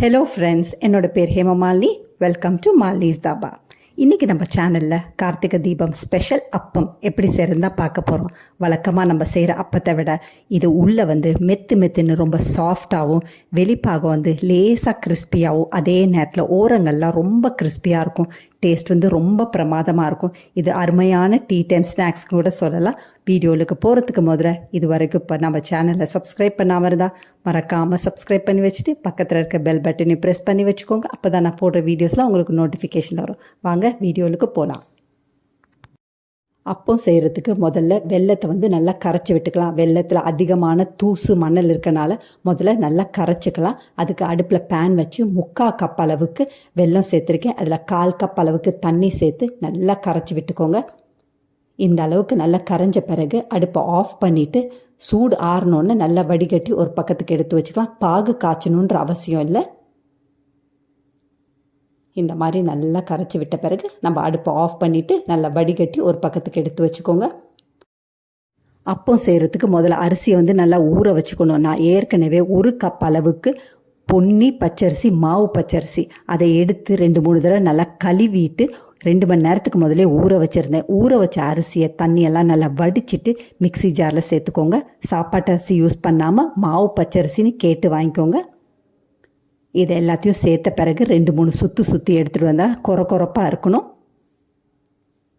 Hello friends என்னோட பேர் Hemamalini welcome to Malini's dhaba. இன்றைக்கி நம்ம சேனலில் கார்த்திகை தீபம் ஸ்பெஷல் அப்பம் எப்படி செய்கிறதா பார்க்க போகிறோம் வழக்கமாக நம்ம செய்கிற அப்பத்தை விட இது உள்ளே வந்து மெத்து மெத்துன்னு ரொம்ப சாஃப்டாகவும் வெளிப்பாகம் வந்து லேசாக கிறிஸ்பியாகவும் அதே நேரத்தில் ஓரங்கள்லாம் ரொம்ப கிறிஸ்பியாக இருக்கும். டேஸ்ட் வந்து ரொம்ப பிரமாதமாக இருக்கும். இது அருமையான டீ டைம் ஸ்நாக்ஸ் கூட சொல்லலாம். வீடியோவுக்கு போகிறதுக்கு முதல்ல இது வரைக்கும் இப்போ நம்ம சேனலை சப்ஸ்கிரைப் பண்ணாமல் இருந்தால் மறக்காமல் சப்ஸ்கிரைப் பண்ணி வச்சுட்டு பக்கத்தில் இருக்க பெல் பட்டனை ப்ரெஸ் பண்ணி வச்சுக்கோங்க. அப்போ தான் நான் போடுற வீடியோஸ்லாம் உங்களுக்கு நோட்டிஃபிகேஷன் வரும். வாங்க வீடியோவுக்கு போகலாம் அப்பம் செய்கிறதுக்கு முதல்ல வெள்ளத்தை வந்து நல்லா கரைச்சி விட்டுக்கலாம். வெள்ளத்தில் அதிகமான தூசு மணல் இருக்கனால முதல்ல நல்லா கரைச்சிக்கலாம். அதுக்கு அடுப்பில் பேன் வச்சு முக்கால் கப் அளவுக்கு வெல்லம் சேர்த்துருக்கேன். அதில் கால் கப் அளவுக்கு தண்ணி சேர்த்து நல்லா கரைச்சி விட்டுக்கோங்க. இந்த அளவுக்கு நல்லா கரைஞ்ச பிறகு அடுப்பை ஆஃப் பண்ணிவிட்டு சூடு ஆறினோன்னு நல்லா வடிகட்டி ஒரு பக்கத்துக்கு எடுத்து வச்சுக்கலாம். பாகு காய்ச்சணுன்ற அவசியம் இல்லை. இந்த மாதிரி நல்லா கரைச்சி விட்ட பிறகு நம்ம அடுப்பை ஆஃப் பண்ணிவிட்டு நல்லா வடிகட்டி ஒரு பக்கத்துக்கு எடுத்து வச்சுக்கோங்க. அப்பம் செய்கிறதுக்கு முதல்ல அரிசியை வந்து நல்லா ஊற வச்சுக்கணும். நான் ஏற்கனவே ஒரு கப் அளவுக்கு பொன்னி பச்சரிசி மாவு பச்சரிசி அதை எடுத்து ரெண்டு மூணு தடவை நல்லா கழுவிட்டு ரெண்டு மணி நேரத்துக்கு முதலே ஊற வச்சுருந்தேன். ஊற வச்ச அரிசியை தண்ணியெல்லாம் நல்லா வடிச்சிட்டு மிக்சி ஜாரில் சேர்த்துக்கோங்க. சாப்பாட்டு அரிசி யூஸ் பண்ணாமல் மாவு பச்சரிசின்னு கேட்டு வாங்கிக்கோங்க. இது எல்லாத்தையும் சேர்த்த பிறகு ரெண்டு மூணு சுற்று சுற்றி எடுத்துகிட்டு வந்தால் குறை குறைப்பாக இருக்கணும்.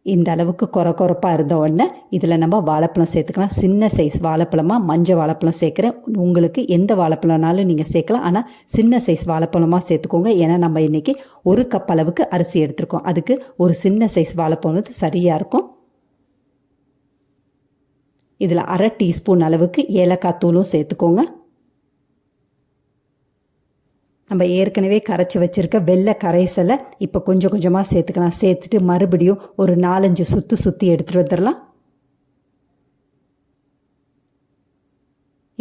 இந்த அளவுக்கு குறை குறைப்பாக இருந்த உடனே இதில் நம்ம வாழைப்பழம் சேர்த்துக்கலாம். சின்ன சைஸ் வாழைப்பழமாக மஞ்சள் வாழைப்பழம் சேர்க்குறேன். உங்களுக்கு எந்த வாழைப்பழம்னாலும் நீங்கள் சேர்க்கலாம். ஆனால் சின்ன சைஸ் வாழைப்பழமாக சேர்த்துக்கோங்க. ஏன்னா நம்ம இன்றைக்கி ஒரு கப் அளவுக்கு அரிசி எடுத்துருக்கோம். அதுக்கு ஒரு சின்ன சைஸ் வாழைப்பழம் வந்து சரியாக இருக்கும். இதில் அரை டீஸ்பூன் அளவுக்கு ஏலக்காய் தூளும் சேர்த்துக்கோங்க. நம்ம ஏற்கனவே கரைச்சி வச்சுருக்க வெள்ளை கரைசலை இப்போ கொஞ்சம் கொஞ்சமாக சேர்த்துக்கலாம். சேர்த்துட்டு மறுபடியும் ஒரு நாலஞ்சு சுற்று சுற்றி எடுத்துகிட்டு வந்துடலாம்.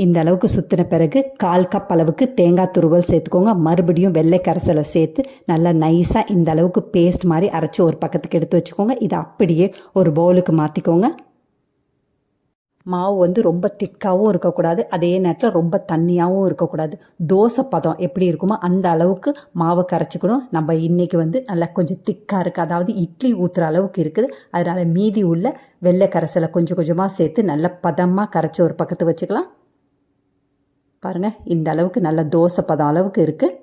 இந்த அளவுக்கு சுற்றின பிறகு கால் கப் அளவுக்கு தேங்காய் துருவல் சேர்த்துக்கோங்க. மறுபடியும் வெள்ளை கரைசலை சேர்த்து நல்லா நைஸாக இந்த அளவுக்கு பேஸ்ட் மாதிரி அரைச்சி ஒரு பக்கத்துக்கு எடுத்து வச்சுக்கோங்க. இதை அப்படியே ஒரு பவுலுக்கு மாற்றிக்கோங்க மாவு வந்து ரொம்ப திக்காகவும் இருக்கக்கூடாது. அதே நேரத்தில் ரொம்ப தண்ணியாகவும் இருக்கக்கூடாது. தோசை பதம் எப்படி இருக்குமோ அந்த அளவுக்கு மாவை கரைச்சிக்கணும். நம்ம இன்றைக்கி வந்து நல்லா கொஞ்சம் திக்காக இருக்குது அதாவது இட்லி ஊற்றுற அளவுக்கு இருக்குது. அதனால் மீதி உள்ள வெள்ளை கரைசலை கொஞ்சம் கொஞ்சமாக சேர்த்து நல்ல பதமாக கரைச்சி ஒரு பக்கத்து வச்சுக்கலாம். பாருங்கள் இந்த அளவுக்கு நல்ல தோசை பதம் அளவுக்கு இருக்குது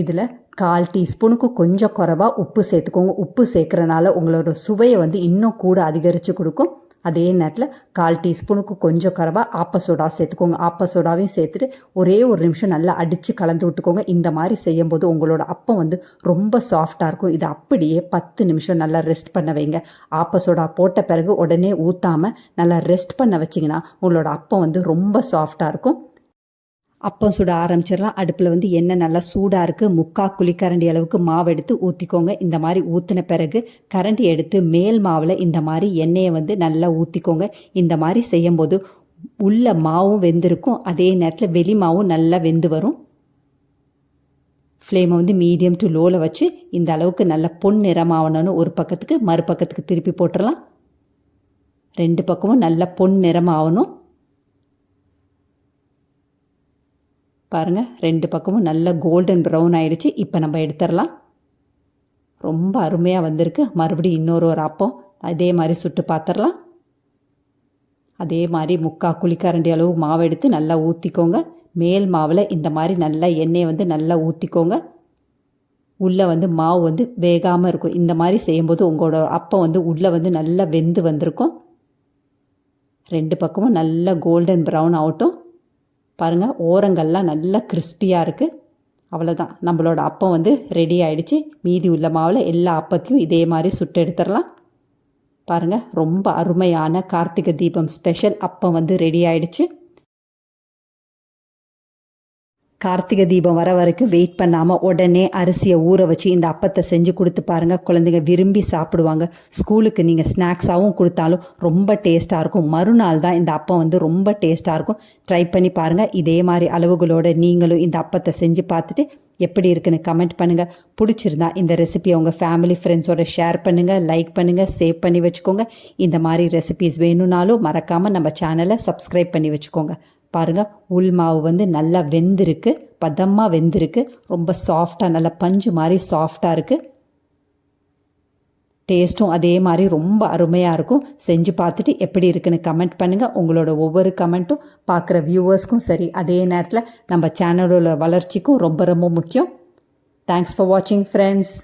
இதில் கால் டீஸ்பூனுக்கு கொஞ்சம் குறைவாக உப்பு சேர்த்துக்கோங்க. உப்பு சேர்க்குறனால உங்களோட சுவையை வந்து இன்னும் கூட அதிகரித்து கொடுக்கும். அதே நேரத்தில் கால் டீஸ்பூனுக்கு கொஞ்சம் கரவா ஆப்ப சோடா சேர்த்துக்கோங்க. ஆப்ப சோடாவையும் சேர்த்துட்டு ஒரே ஒரு நிமிஷம் நல்லா அடித்து கலந்து விட்டுக்கோங்க. இந்த மாதிரி செய்யும்போது உங்களோட அப்பம் வந்து ரொம்ப சாஃப்டாக இருக்கும். இதை அப்படியே பத்து நிமிஷம் நல்லா ரெஸ்ட் பண்ண வைங்க. ஆப்ப சோடா போட்ட பிறகு உடனே ஊற்றாமல் நல்லா ரெஸ்ட் பண்ண வச்சிங்கன்னா உங்களோட அப்பம் வந்து ரொம்ப சாஃப்டாக இருக்கும். அப்பம் சுட ஆரம்பிச்சிடலாம். அடுப்பில் வந்து எண்ணெய் நல்லா சூடாக இருக்குது முக்கா குழிக்கரண்டி அளவுக்கு மாவு எடுத்து ஊற்றிக்கோங்க இந்த மாதிரி ஊற்றின பிறகு கரண்டி எடுத்து மேல் மாவில் இந்த மாதிரி எண்ணெயை வந்து நல்லா ஊற்றிக்கோங்க இந்த மாதிரி செய்யும்போது உள்ள மாவும் வெந்திருக்கும். அதே நேரத்தில் வெளி மாவும் நல்லா வெந்து வரும். ஃப்ளேமை வந்து மீடியம் டு லோவில் வச்சு இந்த அளவுக்கு நல்ல பொன் நிறமாகணும்னு ஒரு பக்கத்துக்கு மறுபக்கத்துக்கு திருப்பி போட்டுடலாம் ரெண்டு பக்கமும் நல்ல பொன் நிறமாகணும் பாருங்கள் ரெண்டு பக்கமும் நல்ல கோல்டன் ப்ரௌன் ஆகிடுச்சு இப்போ நம்ம எடுத்துடலாம். ரொம்ப அருமையாக வந்திருக்கு. மறுபடியும் இன்னொரு ஒரு அப்பம். அதே மாதிரி சுட்டு பார்த்துடலாம் அதே மாதிரி முக்கா குழிக்கரண்டி அளவு மாவு எடுத்து நல்லா ஊற்றிக்கோங்க மேல் மாவில் இந்த மாதிரி நல்லா எண்ணெயை வந்து நல்லா ஊற்றிக்கோங்க உள்ளே வந்து மாவு வந்து வேகாமல் இருக்கும். இந்த மாதிரி செய்யும்போது உங்களோட அப்பம் வந்து உள்ளே வந்து நல்லா வெந்து வந்திருக்கும். ரெண்டு பக்கமும் நல்லா கோல்டன் ப்ரௌன் ஆகட்டும். பாருங்கள் ஓரங்கள்லாம் நல்லா கிறிஸ்பியாக இருக்குது அவ்வளோதான் நம்மளோட அப்பம் வந்து ரெடி ஆகிடுச்சு மீதி உள்ள மாவில் எல்லா அப்பத்தையும் இதே மாதிரி சுட்டு எடுத்துடலாம். பாருங்கள் ரொம்ப அருமையான கார்த்திகை தீபம் ஸ்பெஷல் அப்பம் வந்து ரெடி ஆயிடுச்சு. கார்த்திகை தீபம் வர வரைக்கும் வெயிட் பண்ணாமல் உடனே அரிசியை ஊற வச்சு இந்த அப்பத்தை செஞ்சு கொடுத்து பாருங்கள் குழந்தைங்க விரும்பி சாப்பிடுவாங்க. ஸ்கூலுக்கு நீங்கள் ஸ்நாக்ஸாகவும் கொடுத்தாலும் ரொம்ப டேஸ்ட்டாக இருக்கும். மறுநாள் தான் இந்த அப்பம் வந்து ரொம்ப டேஸ்ட்டாக இருக்கும். ட்ரை பண்ணி பாருங்கள் இதே மாதிரி அளவுகளோட நீங்களும் இந்த அப்பத்தை செஞ்சு பார்த்துட்டு எப்படி இருக்குன்னு கமெண்ட் பண்ணுங்கள் பிடிச்சிருந்தா இந்த ரெசிபியை உங்கள் ஃபேமிலி ஃப்ரெண்ட்ஸோட ஷேர் பண்ணுங்கள் லைக் பண்ணுங்கள் சேவ் பண்ணி வச்சுக்கோங்க. இந்த மாதிரி ரெசிபிஸ் வேணும்னாலும் மறக்காமல் நம்ம சேனலை சப்ஸ்கிரைப் பண்ணி வச்சுக்கோங்க. பாருங்கள் உள் மாவு வந்து நல்லா வெந்திருக்கு பதமாக வெந்திருக்கு ரொம்ப சாஃப்டாக நல்லா பஞ்சு மாதிரி சாஃப்டாக இருக்குது டேஸ்ட்டும் அதே மாதிரி ரொம்ப அருமையாக இருக்கும். செஞ்சு பார்த்துட்டு எப்படி இருக்குன்னு கமெண்ட் பண்ணுங்கள் உங்களோட ஒவ்வொரு கமெண்ட்டும் பார்க்குற வியூவர்ஸ்க்கும் சரி அதே நேரத்தில் நம்ம சேனலோட வளர்ச்சிக்கும் ரொம்ப ரொம்ப முக்கியம். தேங்க்ஸ் ஃபார் வாட்சிங் ஃப்ரெண்ட்ஸ்